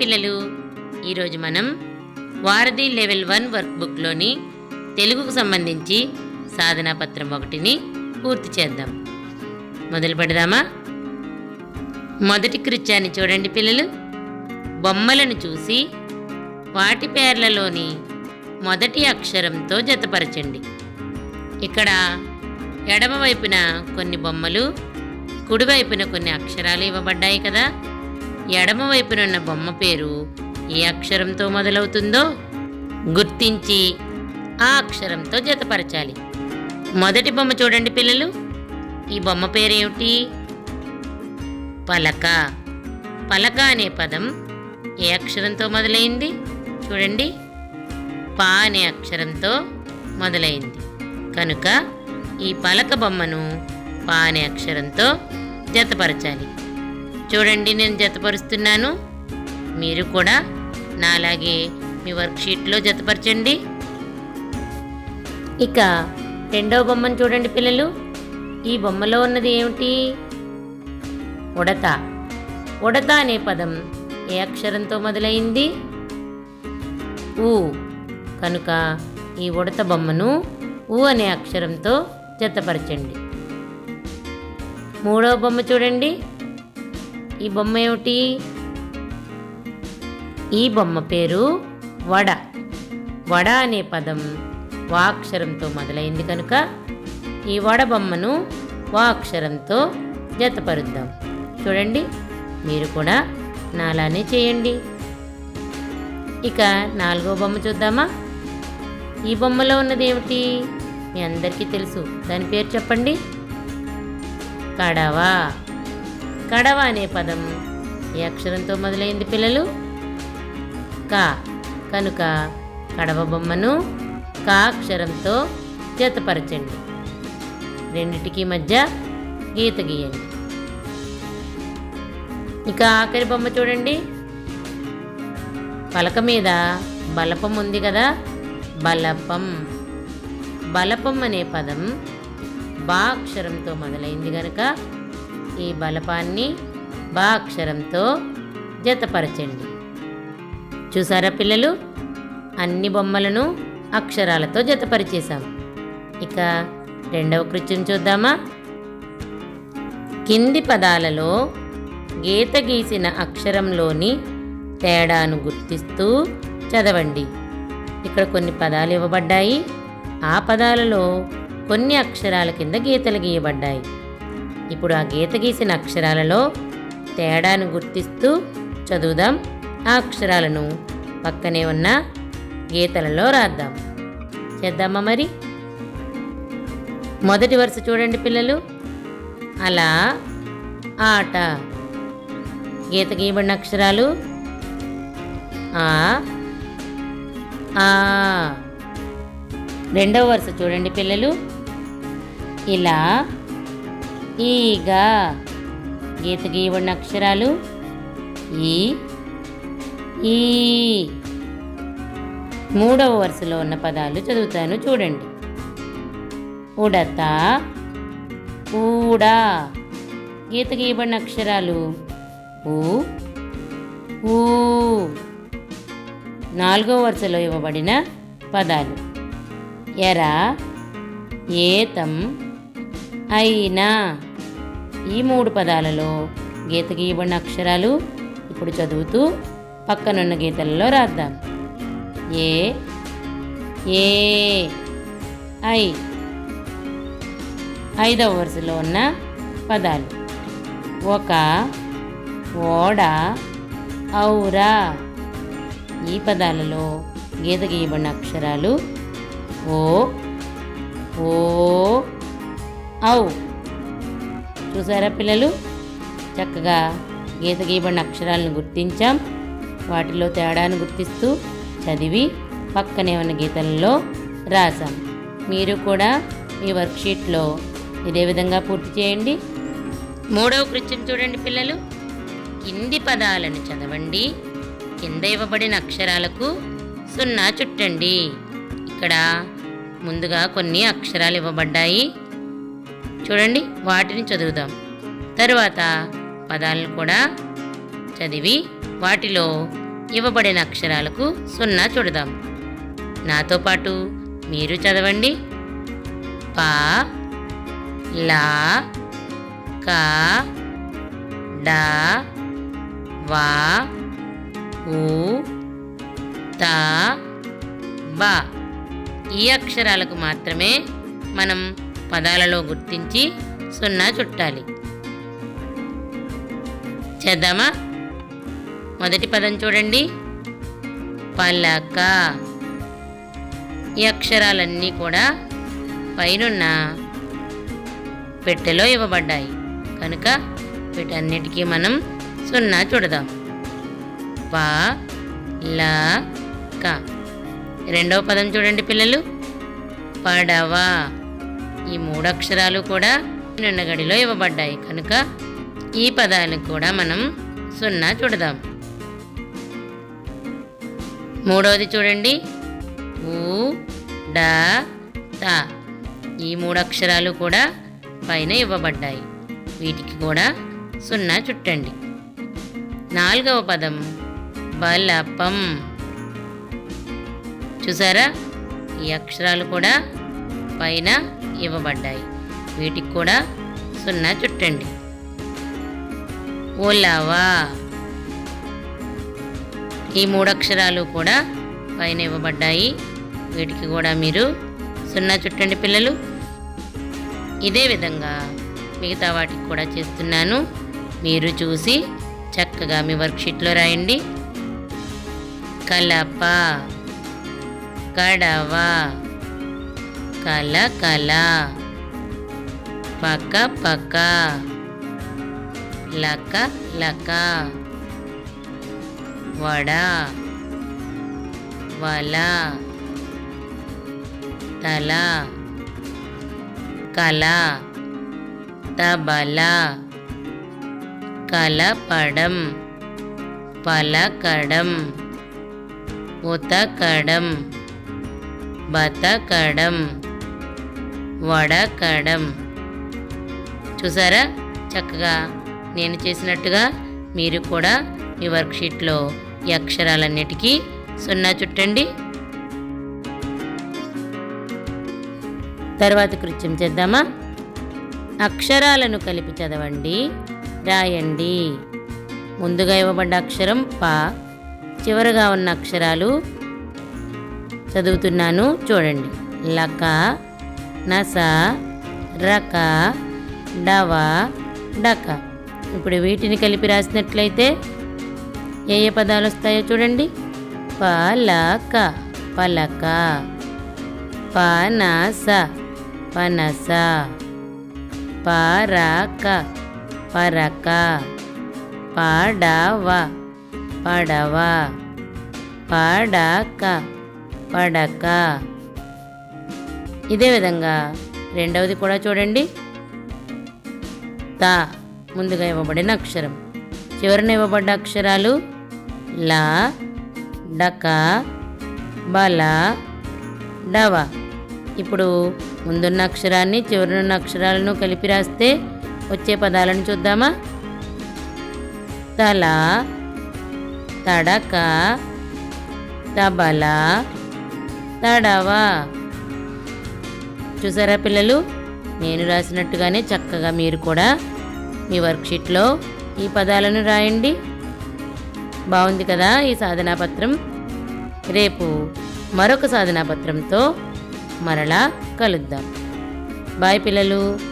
పిల్లలు ఈరోజు మనం వారధి లెవెల్ వన్ వర్క్ బుక్లోని తెలుగుకు సంబంధించి సాధనా పత్రం ఒకటిని పూర్తి చేద్దాం. మొదలు పెడదామా? మొదటి కృత్యాన్ని చూడండి పిల్లలు. బొమ్మలను చూసి వాటి పేర్లలోని మొదటి అక్షరంతో జతపరచండి. ఇక్కడ ఎడమవైపున కొన్ని బొమ్మలు కుడివైపున కొన్ని అక్షరాలు ఇవ్వబడ్డాయి కదా. ఎడమవైపునున్న బొమ్మ పేరు ఏ అక్షరంతో మొదలవుతుందో గుర్తించి ఆ అక్షరంతో జతపరచాలి. మొదటి బొమ్మ చూడండి పిల్లలు. ఈ బొమ్మ పేరేమిటి? పలక. పలక అనే పదం ఏ అక్షరంతో మొదలైంది? చూడండి. పా అనే అక్షరంతో మొదలైంది. కనుక ఈ పలక బొమ్మను పా అనే అక్షరంతో జతపరచాలి. చూడండి నేను జతపరుస్తున్నాను. మీరు కూడా నాలాగే మీ వర్క్షీట్లో జతపరచండి. ఇక రెండవ బొమ్మను చూడండి పిల్లలు. ఈ బొమ్మలో ఉన్నది ఏమిటి? ఉడత. ఉడత అనే పదం ఏ అక్షరంతో మొదలైంది? ఊ. కనుక ఈ ఉడత బొమ్మను ఊ అనే అక్షరంతో జతపరచండి. మూడవ బొమ్మ చూడండి. ఈ బొమ్మ ఏమిటి? ఈ బొమ్మ పేరు వడ. వడ అనే పదం వాక్షరంతో మొదలైంది కనుక ఈ వడ బొమ్మను వాక్షరంతో జతపరుద్దాం. చూడండి మీరు కూడా నాలానే చేయండి. ఇక నాలుగో బొమ్మ చూద్దామా? ఈ బొమ్మలో ఉన్నది ఏమిటి? మీ అందరికీ తెలుసు. దాని పేరు చెప్పండి. కడవా. కడవ అనే పదం ఏ అక్షరంతో మొదలైంది పిల్లలు. కా కనుక కడవ బొమ్మను కా అక్షరంతో జతపరచండి రెండిటికి మధ్య గీత గీయండి. ఇక ఆఖరి బొమ్మ చూడండి. పలక మీద బలపం ఉంది కదా? బలపం. బలపం అనే పదం బా అక్షరంతో మొదలైంది కనుక ఈ బలపాన్ని బా అక్షరంతో జతపరచండి. చూసారా పిల్లలు? అన్ని బొమ్మలను అక్షరాలతో జతపరిచేశాం. ఇక రెండవ కృత్యం చూద్దామా? కింది పదాలలో గీత గీసిన అక్షరంలోని తేడాను గుర్తిస్తూ చదవండి. ఇక్కడ కొన్ని పదాలు ఇవ్వబడ్డాయి. ఆ పదాలలో కొన్ని అక్షరాల కింద గీతలు గీయబడ్డాయి. ఇప్పుడు ఆ గీత గీసిన అక్షరాలలో తేడాను గుర్తిస్తూ చదువుదాం. ఆ అక్షరాలను పక్కనే ఉన్న గీతలలో రాద్దాం. చేద్దామా మరి? మొదటి వరుస చూడండి పిల్లలు. అలా ఆట. గీత గీయబడిన అక్షరాలు. ఆ ఆ. రెండవ వరుస చూడండి పిల్లలు. ఇలా ఈగా గీత గీయబడిన అక్షరాలు ఈ ఈ. మూడవ వరుసలో ఉన్న పదాలు చదువుతాను చూడండి. ఉడత ఊడా. గీత గీయబడిన అక్షరాలు ఊ ఊ. నాలుగో వరుసలో ఇవ్వబడిన పదాలు ఎర ఏతం అయినా. ఈ మూడు పదాలలో గీత గీయబడిన అక్షరాలు ఇప్పుడు చదువుతూ పక్కనున్న గీతలలో రాద్దాం. ఏ ఏ ఐ. ఐదవ వరుసలో ఉన్న పదాలు. ఒక ఓడ ఔరా. ఈ పదాలలో గీత గీయబడిన అక్షరాలు ఓ ఓ ఔ. చూసారా పిల్లలు? చక్కగా గీత గీయబడిన అక్షరాలను గుర్తించాం. వాటిలో తేడాను గుర్తిస్తూ చదివి పక్కనే ఉన్న గీతలలో రాసాం మీరు కూడా మీ వర్క్షీట్లో ఇదే విధంగా పూర్తి చేయండి. మూడవ కృత్యం చూడండి పిల్లలు. కింది పదాలను చదవండి. కింద ఇవ్వబడిన అక్షరాలకు సున్నా చుట్టండి. ఇక్కడ ముందుగా కొన్ని అక్షరాలు ఇవ్వబడ్డాయి. చూడండి వాటిని చదువుదాం. తరువాత పదాలను కూడా చదివి వాటిలో ఇవ్వబడిన అక్షరాలకు సున్నా చూడదాం. నాతో పాటు మీరు చదవండి. పా లా కా డా వా ఊ తా బా. ఈ అక్షరాలకు మాత్రమే మనం పదాలలో గుర్తించి సున్నా చుట్టాలి. చేద్దామా? మొదటి పదం చూడండి. పలక. ఈ అక్షరాలన్నీ కూడా పైనున్న పెట్టెలో ఇవ్వబడ్డాయి. కనుక వీటన్నిటికీ మనం సున్నా చూడదాం. ప ల క. రెండవ పదం చూడండి పిల్లలు. పడవ. ఈ మూడు అక్షరాలు కూడా నిన్న గడిలో ఇవ్వబడ్డాయి. కనుక ఈ పదాలకు కూడా మనం సున్నా చూడదాం. మూడవది చూడండి. ఊ డా తా. ఈ మూడు అక్షరాలు కూడా పైన ఇవ్వబడ్డాయి. వీటికి కూడా సున్నా చుట్టండి. నాలుగవ పదం బలపం. చూసారా? ఈ అక్షరాలు కూడా పైన ఇవ్వబడ్డాయి. వీటికి కూడా సున్నా చుట్టండి. ఓలావా! ఈ మూడు అక్షరాలు కూడా పైన ఇవ్వబడ్డాయి. వీటికి కూడా మీరు సున్నా చుట్టండి పిల్లలు. ఇదే విధంగా మిగతా వాటికి కూడా చేస్తున్నాను. మీరు చూసి చక్కగా మీ వర్క్షీట్లో రాయండి. కలప కడవ కల కల పక్క పక్క లక లక. వడ వల. తల కల తబల. కలపడం పలకడం. ఉతకడం బతకడం. వడకడం. చూసారా? చక్కగా నేను చేసినట్టుగా మీరు కూడా మీ వర్క్షీట్లో ఈ అక్షరాలన్నిటికీ సున్నా చుట్టండి. తర్వాత కృత్యం చేద్దామా? అక్షరాలను కలిపి చదవండి. రాయండి. ముందుగా ఇవ్వబడ్డ అక్షరం పా. చివరగా ఉన్న అక్షరాలు చదువుతున్నాను. చూడండి. లక నస రక డవ డక. ఇప్పుడు వీటిని కలిపి రాసినట్లయితే ఏ ఏ పదాలు వస్తాయో చూడండి. పలక పలక. పనస పనస. పరక పరక. పడవ పడవ. పడక పడక. ఇదే విధంగా రెండవది కూడా చూడండి. తా ముందుగా ఇవ్వబడిన అక్షరం. చివరిన ఇవ్వబడ్డ అక్షరాలు లా డక బల డవ. ఇప్పుడు ముందున్న అక్షరాన్ని చివరినున్న అక్షరాలను కలిపి రాస్తే వచ్చే పదాలను చూద్దామా? తల తడక తబల తడవ. చూసారా పిల్లలు? నేను రాసినట్టుగానే చక్కగా మీరు కూడా మీ వర్క్షీట్లో ఈ పదాలను రాయండి. బాగుంది కదా ఈ సాధనా పత్రం రేపు మరొక సాధనా పత్రంతో మరలా కలుద్దాం. బాయ్ పిల్లలు.